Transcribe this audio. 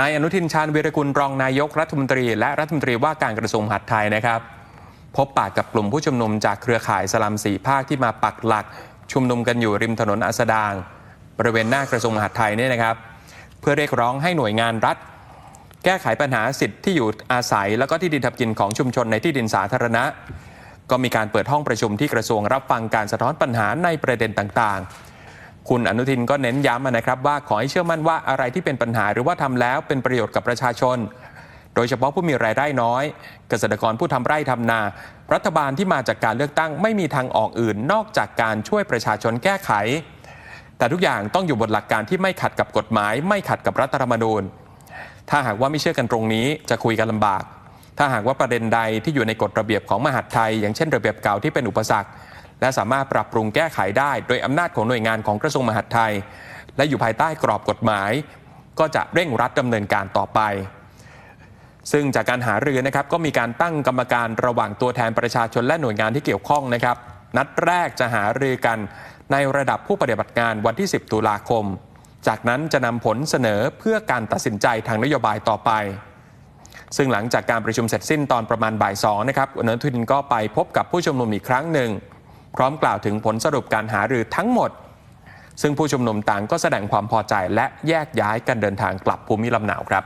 นายอนุทินชาญวีรกุลรองนายกรัฐมนตรี และรัฐมนตรีว่าการกระทรวงมหาดไทยนะครับ พบปะกับกลุ่มผู้ชุมนุมจากเครือข่ายสลัมสีภาคที่มาปักหลัก ชุมนุมกันอยู่ริมถนนอัสดาง บริเวณหน้ากระทรวงมหาดไทยเนี่ยนะครับ เพื่อเรียกร้องให้หน่วยงานรัฐ แก้ไขปัญหาสิทธิ์ที่อยู่อาศัย แล้วก็ที่ดินทำกินของชุมชนในที่ดินสาธารณะ ก็มีการเปิดห้องประชุมที่กระทรวงรับฟังการสะท้อนปัญหาในประเด็นต่างๆ คุณอนุทินก็เน้นย้ำนะครับว่าขอให้เชื่อมั่นว่าอะไรที่เป็นปัญหาหรือว่าทำแล้วเป็นประโยชน์กับประชาชน โดยเฉพาะผู้มีรายได้น้อย เกษตรกรผู้ทำไร่ทำนา รัฐบาลที่มาจากการเลือกตั้งไม่มีทางออกอื่น นอกจากการช่วยประชาชนแก้ไข แต่ทุกอย่างต้องอยู่บนหลักการที่ไม่ขัดกับกฎหมาย ไม่ขัดกับรัฐธรรมนูญ ถ้าหากว่าไม่เชื่อกันตรงนี้จะคุยกันลำบาก ถ้าหากว่าประเด็นใดที่อยู่ในกฎระเบียบของมหาดไทย อย่างเช่น ระเบียบเก่าที่เป็นอุปสรรค และสามารถปรับปรุงแก้ไขได้ โดยอำนาจของหน่วยงานของกระทรวงมหาดไทย และอยู่ภายใต้กรอบกฎหมาย ก็จะเร่งรัดดำเนินการต่อไป ซึ่งจากการหารือนะครับก็มีการตั้งกรรมการระหว่างตัวแทนประชาชนและหน่วยงานที่เกี่ยวข้องนะครับนัดแรกจะหารือกันในระดับผู้ปฏิบัติงานวันที่ 10 ตุลาคม จากนั้นจะนำผลเสนอเพื่อการตัดสินใจทางนโยบายต่อไป ซึ่งหลังจากการประชุมเสร็จสิ้นตอนประมาณบ่ายสองนะครับอนุทินก็ไปพบกับผู้ชุมนุมอีกครั้งหนึ่ง พร้อมกล่าวถึงผลสรุปการหารือทั้งหมด ซึ่งผู้ชุมนุมต่างก็แสดงความพอใจและแยกย้ายกันเดินทางกลับภูมิลำเนาครับ